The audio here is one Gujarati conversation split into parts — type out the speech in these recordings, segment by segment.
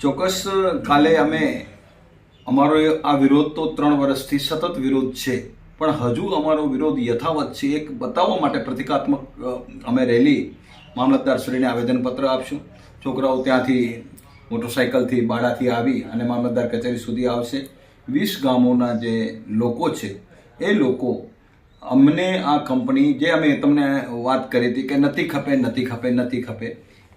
ચોક્કસ, કાલે અમે અમારો આ વિરોધ તો ત્રણ વર્ષથી સતત વિરોધ છે, પણ હજુ અમારો વિરોધ યથાવત છે. એક બતાવવા માટે પ્રતિકાત્મક અમે રેલી મામલતદારશ્રીને આવેદનપત્ર આપશું. છોકરાઓ ત્યાંથી મોટરસાઇકલથી બાળાથી આવી અને મામલતદાર કચેરી સુધી આવશે. વીસ ગામોના જે લોકો છે, એ લોકો અમને આ કંપની જે અમે તમને વાત કરી હતી કે નથી ખપે નથી ખપે નથી ખપે,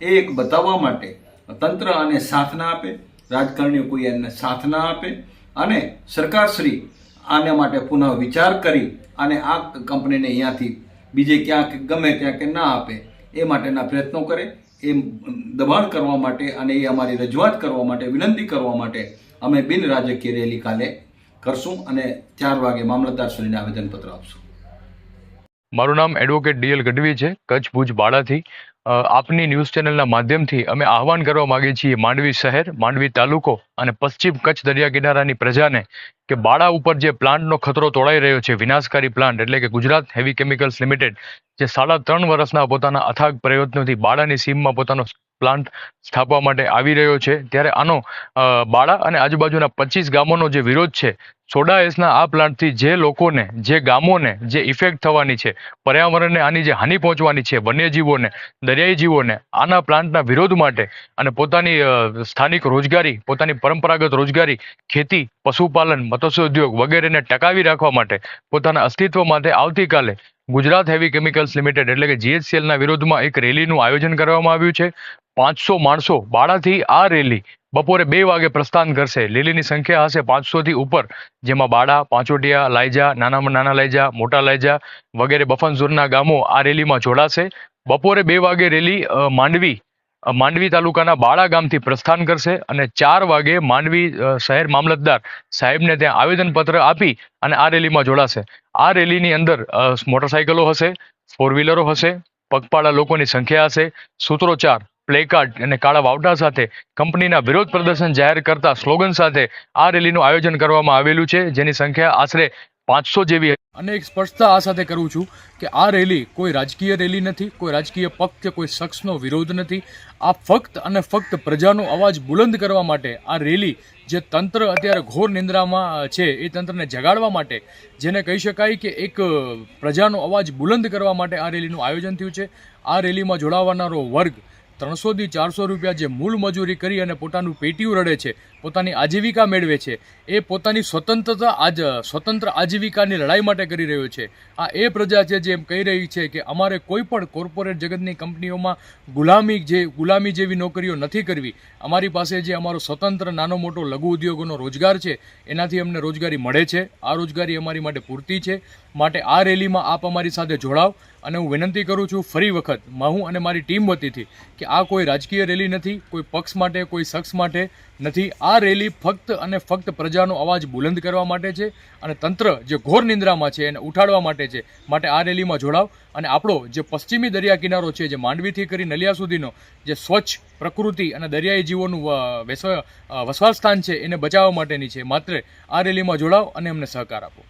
એ એક બતાવવા માટે તંત્ર આને સાથ આપે, રાજકારણીઓ કોઈ એને સાથ આપે અને સરકારશ્રી આના માટે પુનઃ વિચાર કરી અને આ કંપનીને અહીંયાથી બીજે ક્યાંક ગમે ત્યાં કે ના આપે, એ માટેના પ્રયત્નો કરે, એ દબાણ કરવા માટે અને એ અમારી રજૂઆત કરવા માટે, વિનંતી કરવા માટે અમે બિન રાજકીય રેલી કાલે કરશું અને ચાર વાગે મામલતદારશ્રીને આવેદનપત્ર આપશું. મારું નામ એડવોકેટ ડીએલ ગઢવી છે, કચ્છ ભુજ બાળાથી. આપની ન્યૂઝ ચેનલના માધ્યમથી અમે આહવાન કરવા માંગીએ છીએ માંડવી શહેર, માંડવી તાલુકો અને પશ્ચિમ કચ્છ દરિયા કિનારાની પ્રજાને કે બાળા ઉપર જે પ્લાન્ટનો ખતરો તોડાઈ રહ્યો છે, વિનાશકારી પ્લાન્ટ એટલે કે ગુજરાત હેવી કેમિકલ્સ લિમિટેડ, જે સાડા ત્રણ વર્ષના પોતાના અથાગ પ્રયત્નોથી બાળાની સીમમાં પોતાનો પ્લાન્ટ સ્થાપવા માટે આવી રહ્યો છે. ત્યારે આનો બાળા અને આજુબાજુના પચીસ ગામોનો જે વિરોધ છે સોડા એસના આ પ્લાન્ટથી જે લોકોને, જે ગામોને જે ઇફેક્ટ થવાની છે, પર્યાવરણને આની જે હાનિ પહોંચવાની છે, વન્યજીવોને દરિયાઈ જીવોને આના પ્લાન્ટના વિરોધ માટે અને પોતાની સ્થાનિક રોજગારી, પોતાની પરંપરાગત રોજગારી, ખેતી, પશુપાલન મત્સ્ય ઉદ્યોગ વગેરેને ટકાવી રાખવા માટે પોતાના અસ્તિત્વ માટે આવતીકાલે ગુજરાત હેવી કેમિકલ્સ લિમિટેડ એટલે કે જીએચસીએલના વિરોધમાં એક રેલીનું આયોજન કરવામાં આવ્યું છે. પાંચસો માણસો બાળાથી આ રેલી બપોરે બે વાગે પ્રસ્થાન કરશે. લીલીની સંખ્યા હશે પાંચસોથી ઉપર, જેમાં બાળા પાંચોટિયા, લાયજા, નાનામાં નાના લાયજા, મોટા લાયજા વગેરે બફનઝોરના ગામો આ રેલીમાં જોડાશે. બપોરે બે વાગે રેલી માંડવી માંડવી તાલુકાના બાળા ગામથી પ્રસ્થાન કરશે અને ચાર વાગે માંડવી શહેર મામલતદાર સાહેબને ત્યાં આવેદનપત્ર આપી અને આ રેલીમાં જોડાશે. આ રેલીની અંદર મોટરસાઇકલો હશે ફોર વ્હીલરો હશે, પગપાળા લોકોની સંખ્યા હશે સૂત્રોચ્ચાર પ્લેકાર્ડ અને કાળા વાવટા સાથે કંપનીના વિરોધ પ્રદર્શન જાહેર કરતા સ્લોગન સાથે આ રેલીનું આયોજન કરવામાં આવેલું છે, જેની સંખ્યા આશરે પાંચસો જેવી અને એક સ્પષ્ટતા આ સાથે કરું છું કે આ રેલી કોઈ રાજકીય રેલી નથી, કોઈ રાજકીય પક્ષ કે કોઈ શખ્સનો વિરોધ નથી. આ ફક્ત અને ફક્ત પ્રજાનો અવાજ બુલંદ કરવા માટે આ રેલી જે તંત્ર અત્યારે ઘોર નિંદ્રામાં છે, એ તંત્રને જગાડવા માટે, જેને કહી શકાય કે એક પ્રજાનો અવાજ બુલંદ કરવા માટે આ રેલીનું આયોજન થયું છે. આ રેલીમાં જોડાવાનારો વર્ગ ત્રણસોથી ચારસો રૂપિયા જે મૂળ મજૂરી કરી અને પોતાનું પેટીયું રડે છે, પોતાની આજીવિકા મેળવે છે, એ પોતાની સ્વતંત્રતા આજ, સ્વતંત્ર આજીવિકાની લડાઈ માટે કરી રહ્યો છે. આ એ પ્રજા છે જે એમ કહી રહી છે કે અમારે કોઈ પણ કોર્પોરેટ જગતની કંપનીઓમાં ગુલામી જે, ગુલામી જેવી નોકરીઓ નથી કરવી. અમારી પાસે જે અમારો સ્વતંત્ર નાનો મોટો લઘુ ઉદ્યોગોનો રોજગાર છે, એનાથી અમને રોજગારી મળે છે. આ રોજગારી અમારી માટે પૂરતી છે. માટે આ રેલીમાં આપ અમારી સાથે જોડાવ અને હું વિનંતી કરું છું, ફરી વખત હું અને મારી ટીમ વતીથી, કે આ કોઈ રાજકીય રેલી નથી, કોઈ પક્ષ માટે, કોઈ શખ્સ માટે નથી. આ રેલી ફક્ત અને ફક્ત પ્રજાનો અવાજ બુલંદ કરવા માટે છે અને તંત્ર જે ઘોર નિંદ્રામાં છે એને ઉઠાડવા માટે છે, માટે આ રેલીમાં જોડાવ. અને આપણો જે પશ્ચિમી દરિયા કિનારો છે, જે માંડવીથી કરી નલિયા સુધીનો જે સ્વચ્છ પ્રકૃતિ અને દરિયાઈ જીવોનું વસવાટ સ્થાન છે, એને બચાવવા માટેની છે. માત્ર આ રેલીમાં જોડાવ અને એમને સહકાર આપો.